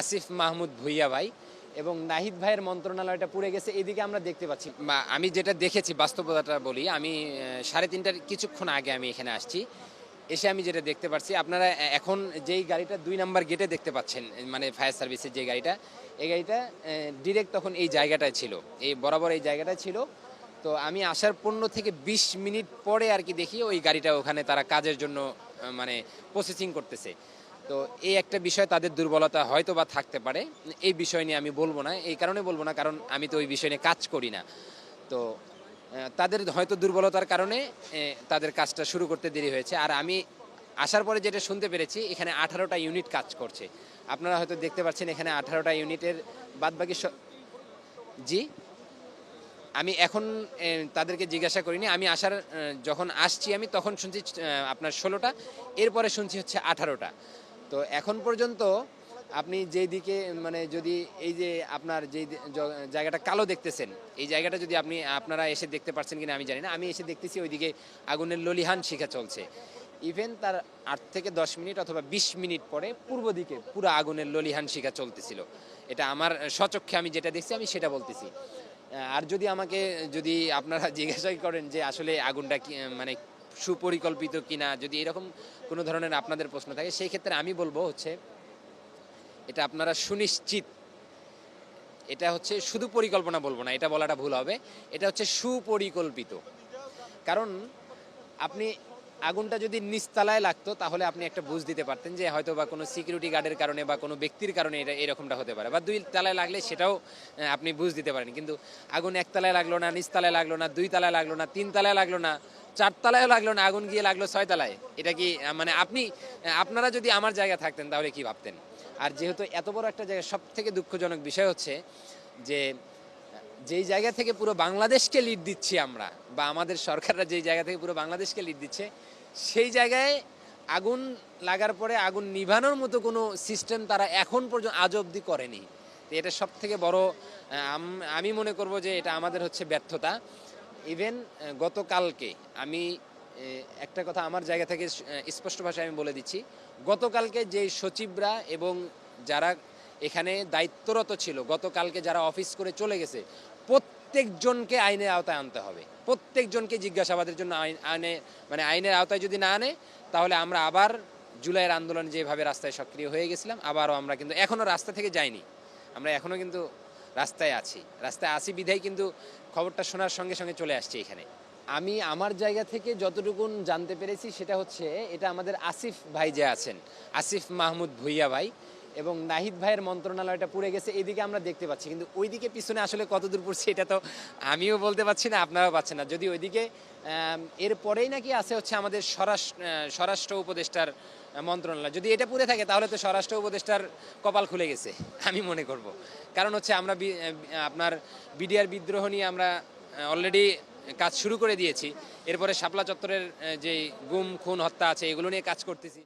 আসিফ মাহমুদ ভুইয়া ভাই এবং নাহিদ ভাইয়ের মন্ত্রণালয়টা পুড়ে গেছে। এদিকে আমরা দেখতে পাচ্ছি আমি যেটা দেখেছি, বাস্তবতাটা বলি, আমি সাড়ে তিনটার কিছুক্ষণ আগে আমি এখানে আসছি। এসে আমি যেটা দেখতে পাচ্ছি আপনারা এখন যেই গাড়িটা দুই নাম্বার গেটে দেখতে পাচ্ছেন মানে ফায়ার সার্ভিসের যে গাড়িটা, এই গাড়িটা ডিরেক্ট তখন এই জায়গাটায় ছিল, এই বরাবর এই জায়গাটায় ছিল। তো আমি আসার পনেরো থেকে বিশ মিনিট পরে আর কি দেখি ওই গাড়িটা ওখানে তারা কাজের জন্য মানে প্রসেসিং করতেছে। তো এই একটা বিষয় তাদের দুর্বলতা হয়তো বা থাকতে পারে। এই বিষয় নিয়ে আমি বলব না, এই কারণে বলব না, কারণ আমি তো ওই বিষয় নিয়ে কাজ করি না। তো তাদের হয়তো দুর্বলতার কারণে তাদের কাজটা শুরু করতে দেরি হয়েছে। আর আমি আসার পরে যেটা শুনতে পেরেছি, এখানে আঠারোটা ইউনিট কাজ করছে। আপনারা হয়তো দেখতে পাচ্ছেন এখানে আঠারোটা ইউনিটের বাদবাকি জি? আমি এখন তাদেরকে জিজ্ঞাসা করিনি। আমি আসার যখন আসছি আমি, তখন শুনছি আপনার ষোলোটা, এরপরে শুনছি হচ্ছে আঠারোটা। তো এখন পর্যন্ত আপনি যেই দিকে মানে যদি এই যে আপনার যে জায়গাটা কালো দেখতেছেন, এই জায়গাটা যদি আপনি, আপনারা এসে দেখতে পারছেন কিনা আমি জানি না। আমি এসে দেখতেছি ওইদিকে আগুনের ললিহান শিখা চলছে। ইভেন তার আট থেকে দশ মিনিট অথবা বিশ মিনিট পরে পূর্ব দিকে পুরো আগুনের ললিহান শিখা চলতেছিল। এটা আমার সচক্ষে আমি যেটা দেখছি, আমি সেটা বলতেছি। আর যদি আমাকে, যদি আপনারা জিজ্ঞাসা করেন যে আসলে আগুনটা মানে সুপরিকল্পিত কিনা, যদি এরকম কোনো ধরনের আপনাদের প্রশ্ন থাকে, সেই ক্ষেত্রে আমি বলব হচ্ছে, এটা আপনারা সুনিশ্চিত। এটা হচ্ছে শুধু পরিকল্পনা বলব না, এটা বলাটা ভুল হবে। এটা হচ্ছে সুপরিকল্পিত। কারণ আপনি আগুনটা যদি নিচতলায় লাগতো, তাহলে আপনি একটা বুঝ দিতে পারতেন যে হয়তো বা কোনো সিকিউরিটি গার্ডের কারণে বা কোনো ব্যক্তির কারণে এটা এরকমটা হতে পারে। বা দুই তালায় লাগলে সেটাও আপনি বুঝ দিতে পারেন। কিন্তু আগুন একতলায় লাগল না নিচতলায় লাগল না, দুই তালায় লাগল না, তিন তালায় লাগল না চারতলায়ও লাগল না, আগুন গিয়ে লাগল ছয় তলায় এটা কি মানে আপনি আপনারা যদি আমার জায়গা থাকতেন তাহলে কি ভাবতেন? আর যেহেতু এত বড় একটা জায়গা সব থেকে দুঃখজনক বিষয় হচ্ছে যে, যেই জায়গা থেকে পুরো বাংলাদেশকে লিড দিচ্ছি আমরা, বা আমাদের সরকাররা যেই জায়গা থেকে পুরো বাংলাদেশকে লিড দিচ্ছে, সেই জায়গায় আগুন লাগার পরে আগুন নিভানোর মতো কোনো সিস্টেম তারা এখন পর্যন্ত, আজ অবধি করেনি। এটা সব থেকে বড় আমি মনে করব যে এটা আমাদের হচ্ছে ব্যর্থতা। ইভেন গতকালকে আমি একটা কথা আমার জায়গা থেকে স্পষ্ট ভাষায় আমি বলে দিচ্ছি। গতকালকে যে সচিবরা এবং যারা এখানে দায়িত্বরত ছিল, গতকালকে যারা অফিস করে চলে গেছে, প্রত্যেকজনকে আইনের আওতায় আনতে হবে। প্রত্যেকজনকে জিজ্ঞাসাবাদের জন্য আইন, আইনে মানে আইনের আওতায় যদি না আনে, তাহলে আমরা আবার জুলাইয়ের আন্দোলন যেভাবে রাস্তায় সক্রিয় হয়ে গেছিলাম, আবারও আমরা কিন্তু এখনও রাস্তা থেকে যাইনি। আমরা এখনও কিন্তু রাস্তায় আছি। রাস্তায় আসি বিধায় কিন্তু খবরটা শোনার সঙ্গে সঙ্গে চলে আসছে এখানে। আমি আমার জায়গা থেকে যতটুকুন জানতে পেরেছি সেটা হচ্ছে এটা আমাদের আসিফ ভাই যে আছেন, আসিফ মাহমুদ ভুইয়া ভাই। এবং নাহিদ ভাইয়ের মন্ত্রণালয়টা পুড়ে গেছে এদিকে আমরা দেখতে পাচ্ছি। কিন্তু ওইদিকে পিছনে আসলে কত দূর পড়ছে এটা তো আমিও বলতে পারছি না আপনারাও পাচ্ছেন না। যদি ওইদিকে আম, এর পরেই নাকি আছে হচ্ছে আমাদের স্বরাষ্ট্র স্বরাষ্ট্র উপদেষ্টার মন্ত্রণালয়। যদি এটা পুড়ে থাকে তাহলে তো স্বরাষ্ট্র উপদেষ্টার কপাল খুলে গেছে আমি মনে করব। কারণ হচ্ছে আমরা আপনার বিডিআর বিদ্রোহ নিয়ে আমরা অলরেডি কাজ শুরু করে দিয়েছি। এরপরে শাপলা চত্বরের যে গুম খুন হত্যা আছে এগুলো নিয়ে কাজ করতেছি।